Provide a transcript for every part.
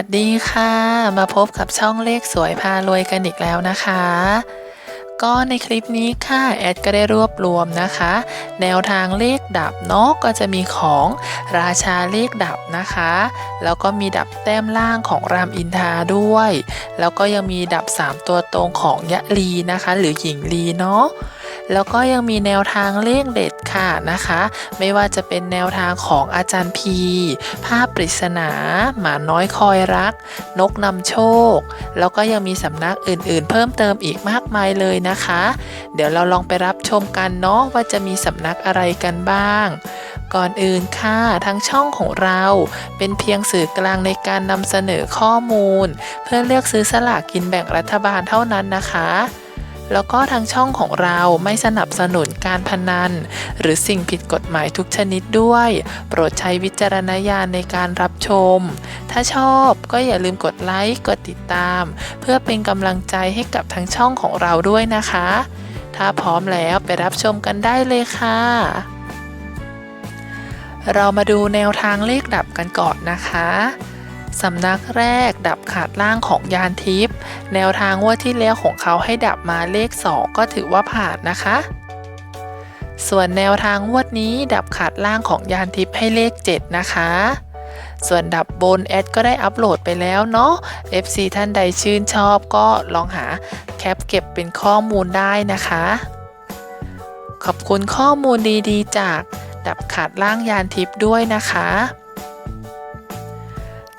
วัสดีค่ะ มาพบกับช่องเลขสวยพารวยกันอีกแล้วนะคะ ก็ในคลิปนี้ค่ะ แอดก็ได้รวบรวมนะคะ แนวทางเลขดับเนาะก็จะมีของราชาเลขดับนะคะ แล้วก็มีดับแต้มล่างของรามอินทาด้วย แล้วก็ยังมีดับ 3 ตัวตรงของยะลีนะคะ หรือหญิงลีเนาะแล้วก็ยังมีแนวทางเลขเด็ด ค่ะนะคะ ไม่ว่าจะเป็นแนวทางของอาจารย์พี ภาพปริศนา หมาน้อยคอยรัก นกนำโชค แล้วก็ยังมีสำนักอื่นๆ เพิ่มเติมอีกมากมายเลยนะคะ เดี๋ยวเราลองไปรับชมกันเนาะว่าจะมีสำนักอะไรกันบ้างก่อนอื่นค่ะทั้งช่องของเราเป็นเพียงสื่อกลางในการนำเสนอข้อมูล เพื่อเลือกซื้อสลากกินแบ่งรัฐบาลเท่านั้นนะคะ แล้วก็ทางช่องของเราไม่สนับสนุนการพนัน หรือสิ่งผิดกฎหมายทุกชนิดด้วย โปรดใช้วิจารณญาณในการรับชม ถ้าชอบก็อย่าลืมกดไลค์กดติดตาม เพื่อเป็นกำลังใจให้กับทางช่องของเราด้วยนะคะ ถ้าพร้อมแล้วไปรับชมกันได้เลยค่ะเรามาดูแนวทางเลขดับกันก่อนนะคะ สำนักแรกดับขาดล่างของยานทิพย์แนวทางว่าที่แล้วของเขาให้ดับมาเลข 2 ก็ถือว่าผ่านนะคะ ส่วนแนวทางงวดนี้ดับขาดล่างของยานทิพย์ให้เลข 7 นะคะส่วนดับบนแอดก็ได้อัปโหลดไปแล้วเนาะ FC ท่านใดชื่นชอบก็ลองหาแคปเก็บเป็นข้อมูลได้นะคะ ขอบคุณข้อมูลดีๆ จากดับขาดล่างยานทิพย์ด้วยนะคะ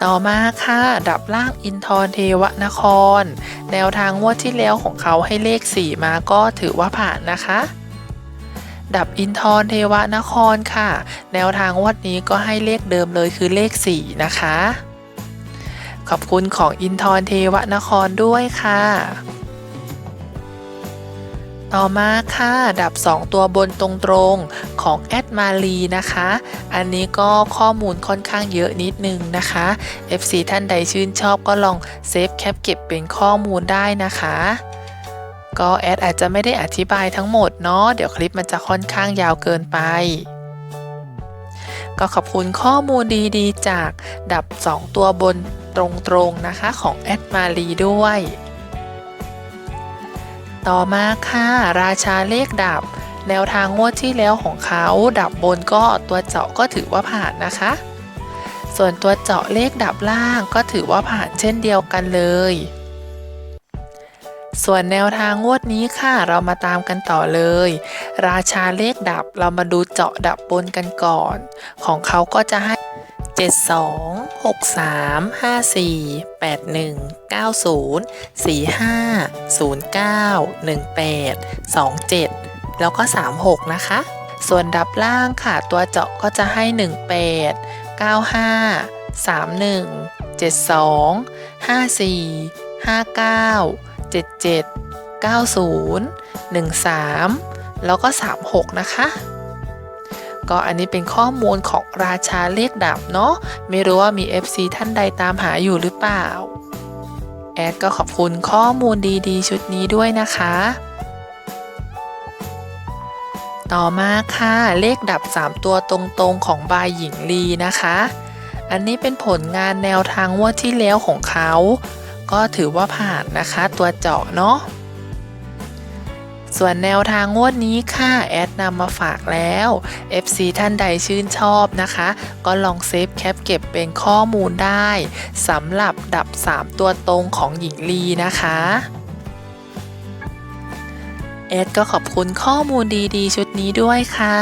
ต่อมาค่ะ ดับล่างอินทรเทวนคร แนวทางงวดที่แล้วของเขาให้เลข 4 มาก็ถือว่าผ่านนะคะ ดับอินทรเทวนครค่ะ แนวทางงวดนี้ก็ให้เลขเดิมเลยคือเลข 4 นะคะ ขอบคุณของอินทรเทวนครด้วยค่ะ ต่อมาค่ะ ดับ 2 ตัวบนตรงๆของแอดมาลีนะคะ อันนี้ก็ข้อมูลค่อนข้างเยอะนิดนึงนะคะ FC ท่านใดชื่นชอบก็ลองเซฟแคปเก็บเป็นข้อมูลได้นะคะ ก็แอดอาจจะไม่ได้อธิบายทั้งหมดเนาะเดี๋ยวคลิปมันจะค่อนข้างยาวเกินไปก็ขอบคุณข้อมูลดีๆ จากดับ 2 ตัวบนตรงๆนะคะของแอดมาลีด้วย ต่อมาค่ะ ราชาเลขดับ แนวทางงวดที่แล้วของเขาดับบนก็ตัวเจาะก็ถือว่าผ่านนะคะ ส่วนตัวเจาะเลขดับล่างก็ถือว่าผ่านเช่นเดียวกันเลย ส่วนแนวทางงวดนี้ค่ะเรามาตามกันต่อเลย ราชาเลขดับเรามาดูเจาะดับบนกันก่อน ของเขาก็จะให้ 72 63 54 81 90 45 09 18 27 แล้วก็ 36 นะคะ ส่วนดับล่างค่ะ ตัวเจาะก็จะให้ 18 95 31 72 54 59 77 90 13 แล้วก็ 36 นะคะ ก็อันนี้เป็นข้อมูลของราชาเลขดับเนาะไม่รู้ว่ามี FC ท่านใดตามหาอยู่หรือเปล่า แอดก็ขอบคุณข้อมูลดีๆ ชุดนี้ด้วยนะคะ ต่อมาค่ะ เลขดับ 3 ตัวตรงๆของบายหญิงลีนะคะ อันนี้เป็นผลงานแนวทางงวดที่แล้วของเขา ก็ถือว่าผ่านนะคะตัวเจาะเนาะ ส่วนแนวทางงวดนี้ค่ะแอดนำมาฝากแล้ว FC ท่านใดชื่นชอบนะคะ ก็ลองเซฟแคปเก็บเป็นข้อมูลได้สำหรับดับ 3 ตัวตรงของหญิงลีนะคะแอดก็ขอบคุณข้อมูลดีๆ ชุดนี้ด้วยค่ะ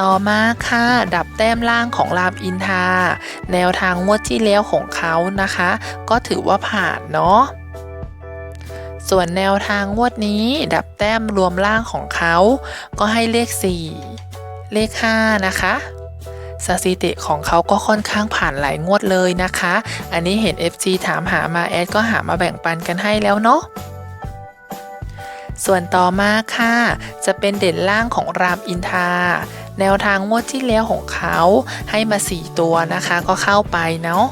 ต่อมาค่ะ ดับแต้มล่างของรามอินทา แนวทางงวดที่แล้วของเขานะคะ ก็ถือว่าผ่านเนาะ ส่วนแนวทางงวดนี้ดับแต้มรวมล่างของเขา ก็ให้เลข 4 เลข 5 นะคะสถิติของเขาก็ค่อนข้างผ่านหลายงวดเลยนะคะ อันนี้เห็น FC ถามหามาแอดก็หามาแบ่งปันกันให้แล้วเนาะ ส่วนต่อมาค่ะ จะเป็นเด่นล่างของรามอินทา แนวทางงวดที่แล้วของเขาให้มา 4 ตัวนะคะก็เข้าไปเนาะ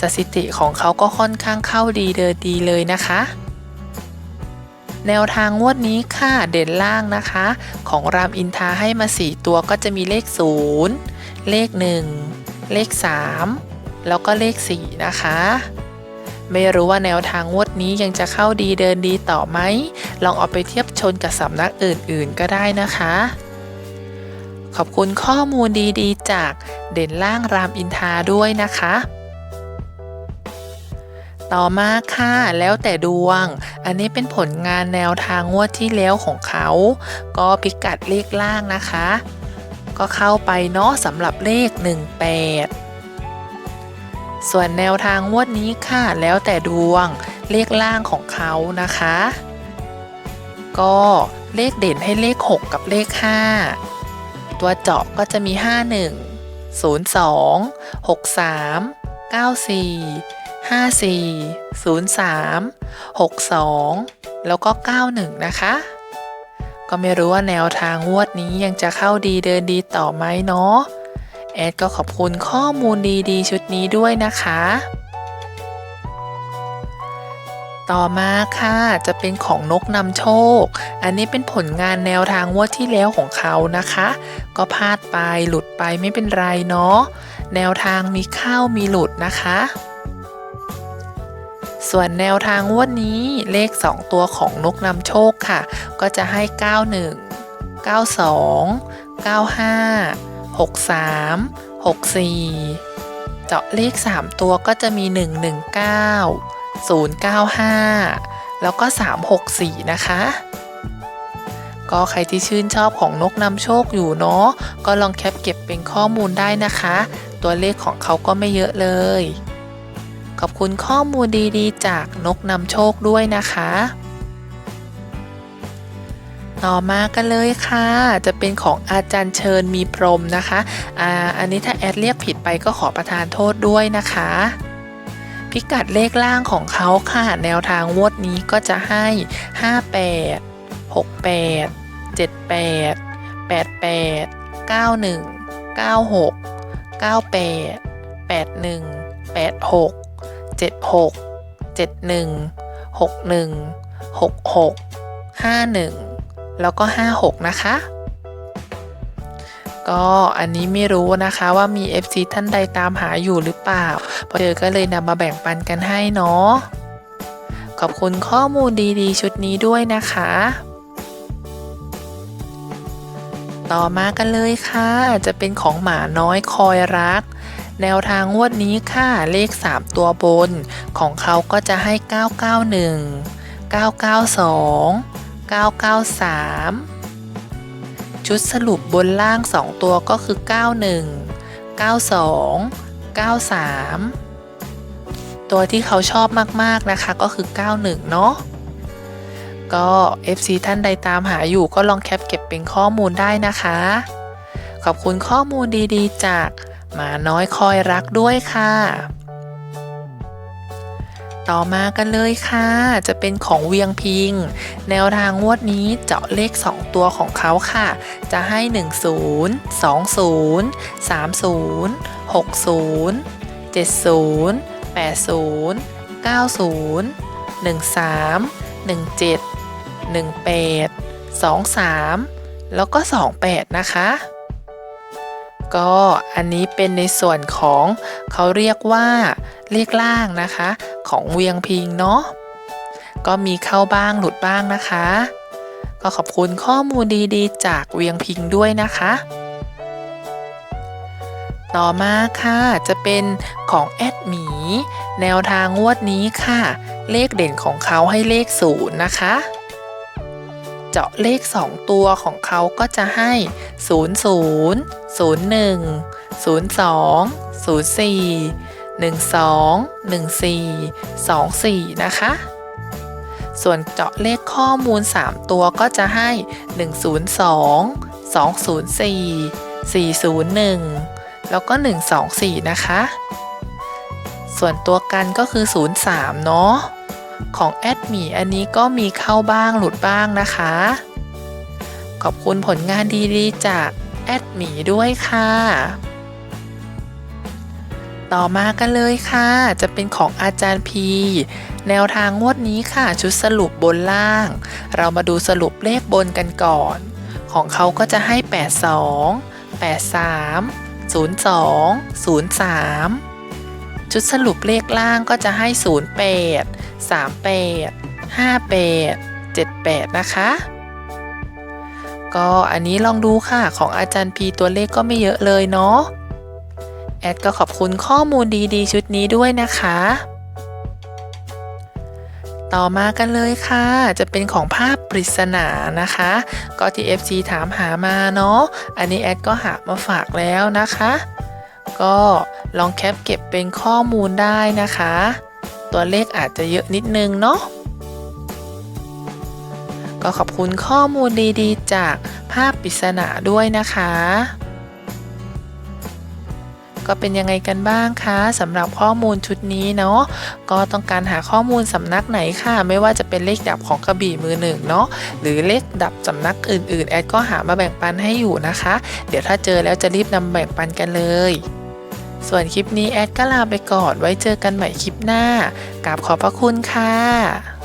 สถิติของเขาก็ค่อนข้างเข้าดีเดินดีเลยนะคะ แนวทางงวดนี้ค่ะเด่นล่างนะคะ ของรามอินทราให้มา 4 ตัวก็จะมีเลข 0 เลข 1 เลข 3 แล้วก็เลข 4 นะคะ ไม่รู้ว่าแนวทางงวดนี้ยังจะเข้าดีเดินดีต่อไหม ลองเอาไปเทียบชนกับสำนักอื่นๆก็ได้นะคะ ขอบคุณข้อมูลดีๆ จากเด่นล่างรามอินทราด้วยนะคะ ต่อมาค่ะแล้วแต่ดวง อันนี้เป็นผลงานแนวทางงวดที่แล้วของเขา ก็พิกัดเลขล่างนะคะ ก็เข้าไปเนาะสำหรับเลข 18 ส่วนแนวทางงวดนี้ค่ะ แล้วแต่ดวงเลขล่างของเขานะคะ ก็เลขเด่นให้เลข 6 กับเลข 5 ตัวเจาะก็จะมี 51 02 63 94 54 03 62 แล้วก็ 91 นะคะ ก็ไม่รู้ว่าแนวทางงวดนี้ยังจะเข้าดีเดินดีต่อไหมเนาะ แอดก็ขอบคุณข้อมูลดีๆ ชุดนี้ด้วยนะคะ ต่อมาค่ะจะเป็นของนกนำโชค อันนี้เป็นผลงานแนวทางงวดที่แล้วของเขานะคะ ก็พลาดไปหลุดไปไม่เป็นไรเนาะ แนวทางมีเข้ามีหลุดนะคะ ส่วนแนวทางงวดนี้เลข 2 ตัวของนกนำโชคค่ะ ก็จะให้ 91 92 95 63 64 เจาะเลข 3 ตัวก็จะมี 119 095 แล้วก็ 364 นะคะ ก็ใครที่ชื่นชอบของนกนำโชคอยู่เนาะก็ลองแคปเก็บเป็นข้อมูลได้นะคะ ตัวเลขของเขาก็ไม่เยอะเลย ขอบคุณข้อมูลดีๆ จากนกนำโชคด้วยนะคะ ต่อมากันเลยค่ะ จะเป็นของอาจารย์เชิญมีพรหมนะคะอ่าอันนี้ถ้าแอดเรียกผิดไปก็ขอประทานโทษด้วยนะคะพิกัดเลขล่างของเขาค่ะ แนวทางงวดนี้ก็จะให้ 58 68 78 88 91 96 98 81 86 76 71 61 66 51 แล้วก็ 56 นะคะ ก็อันนี้ไม่รู้นะคะว่ามี FC ท่านใดตามหาอยู่หรือเปล่าพอเจอก็เลยนำมาแบ่งปันกันให้เนาะขอบคุณข้อมูลดีๆ ชุดนี้ด้วยนะคะ ต่อมากันเลยค่ะ จะเป็นของหมาน้อยคอยรัก แนวทางงวดนี้ค่ะเลข 3 ตัวบน ของเขาก็จะให้ 991 992 993 ชุดสรุปบนล่าง 2 ตัวก็คือ 91 92 93 ตัวที่เขาชอบมากๆนะคะก็คือ 91 เนาะก็ FC ท่านใดตามหาอยู่ก็ลองแคปเก็บเป็นข้อมูลได้นะคะ ขอบคุณข้อมูลดีๆ จาก มาน้อยคอยรักด้วยค่ะ ต่อมากันเลยค่ะ จะเป็นของเวียงพิง แนวทางงวดนี้เจาะเลข 2 ตัวของเขาค่ะ จะให้ 10 20 30 60 70 80 90 13 17 18 23 แล้วก็ 28 นะคะ ก็อันนี้เป็นในส่วนของเขาเรียกว่าเลขล่างนะคะ ของเวียงพิงเนาะก็มีเข้าบ้างหลุดบ้างนะคะ ก็ขอบคุณข้อมูลดีๆ จากเวียงพิงด้วยนะคะ ต่อมาค่ะจะเป็นของแอดหมี แนวทางงวดนี้ค่ะ เลขเด่นของเขาให้เลขศูนย์นะคะ เจาะเลข 2 ตัวของเขาก็จะให้ 0 0 0 1 0 2 0 4 1 2 1 4 2 4 นะคะ ส่วนเจาะเลขข้อมูล 3 ตัวก็จะให้ 102 204 401 แล้วก็ 124 นะคะ ส่วนตัวกันก็คือ 03 เนาะ ของแอดหมีอันนี้ก็มีเข้าบ้างหลุดบ้างนะคะ ขอบคุณผลงานดีๆ จากแอดหมีด้วยค่ะ ต่อมากันเลยค่ะ จะเป็นของอาจารย์พี แนวทางงวดนี้ค่ะ ชุดสรุปบนล่าง เรามาดูสรุปเลขบนกันก่อน ของเขาก็จะให้ 82 83 02 03ชุดสรุปเลขล่างก็จะให้ 08 38 58 78 นะคะ ก็อันนี้ลองดูค่ะของอาจารย์พีตัวเลขก็ไม่เยอะเลยเนาะแอดก็ขอบคุณข้อมูลดีๆ ชุดนี้ด้วยนะคะ ต่อมากันเลยค่ะ จะเป็นของภาพปริศนานะคะ ก็ที่ FC ถามหามาเนาะ อันนี้แอดก็หามาฝากแล้วนะคะ ก็ลองแคปเก็บเป็นข้อมูลได้นะคะ ตัวเลขอาจจะเยอะนิดนึงเนาะก็ขอบคุณข้อมูลดีๆ จากภาพปริศนาด้วยนะคะ ก็เป็นยังไงกันบ้างคะสำหรับข้อมูลชุดนี้เนาะก็ต้องการหาข้อมูลสำนักไหนค่ะ ไม่ว่าจะเป็นเลขดับของกระบี่มือหนึ่งเนาะหรือเลขดับสำนักอื่นๆ แอดก็หามาแบ่งปันให้อยู่นะคะ เดี๋ยวถ้าเจอแล้วจะรีบนำแบ่งปันกันเลย ส่วนคลิปนี้แอดก็ลาไปก่อนไว้เจอกันใหม่คลิปหน้ากราบขอบพระคุณค่ะ